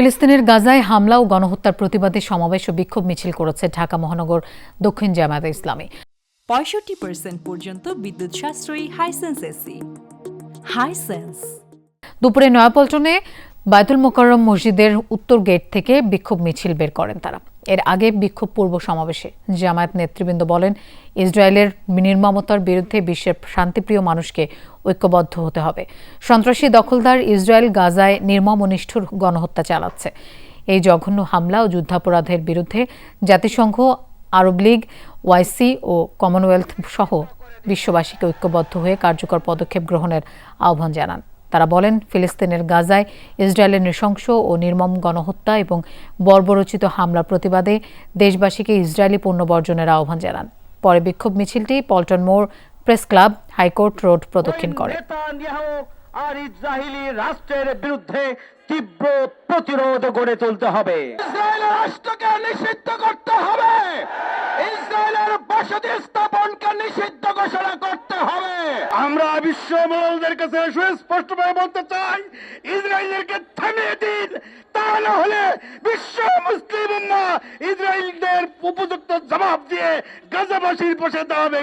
ফিলিস্তিনের গাজায় হামলা ও গণহত্যার প্রতিবাদে সমাবেশ ও বিক্ষোভ মিছিল করেছে ঢাকা মহানগর দক্ষিণ জামায়াত ইসলামী। পঁয়ষট্টি পার্সেন্ট পর্যন্ত বিদ্যুৎ সাশ্রয়ী হাইসেন্স এসি। হাইসেন্স দুপুরে নয়াপল্টনে বায়তুল মোকাররম মসজিদের উত্তর গেট থেকে বিক্ষোভ মিছিল বের করেন তারা। এর আগে বিক্ষোভ পূর্ব সমাবেশে জামায়াত নেতৃবৃন্দ বলেন, ইসরায়েলের নির্মমতার বিরুদ্ধে বিশ্বের শান্তিপ্রিয় মানুষকে ঐক্যবদ্ধ হতে হবে। সন্ত্রাসী দখলদার ইসরায়েল গাজায় নির্মম ও নিষ্ঠুর গণহত্যা চালাচ্ছে। এই জঘন্য হামলা ও যুদ্ধাপরাধের বিরুদ্ধে জাতিসংঘ, আরব লীগ ওয়াইসি ও কমনওয়েলথ সহ বিশ্ববাসীকে ঐক্যবদ্ধ হয়ে কার্যকর পদক্ষেপ গ্রহণের আহ্বান জানান। তারা বলেন ফিলিস্তিনের গাজায় ইসরায়েলের নৃশংস ও নির্মম গণহত্যা এবং বর্বরচিত হামলার প্রতিবাদে দেশবাসীকে ইসরায়েলি পণ্য বর্জনের আহ্বান জানান। পরে বিক্ষোভ মিছিলটি পল্টন মোড় প্রেস ক্লাব হাইকোর্ট রোড প্রদক্ষিণ করে। আর ইসরায়েলি রাষ্ট্রের বিরুদ্ধে তীব্র প্রতিরোধ গড়ে তুলতে হবে। ইসরায়েলের রাষ্ট্রকে নিষিদ্ধ করতে হবে। ইসরায়েলের বসতি নিষিদ্ধ ঘোষণা করতে হবে। আমরা বিশ্ব মহলদের কাছে সুস্পষ্টভাবে বলতে চাই, ইসরায়েলকে থামিয়ে দিন। তা না হলে বিশ্ব মুসলিম ইসরায়েলদের উপযুক্ত জবাব দিয়ে গাজাবাসীর পাশে দাঁড়াবে।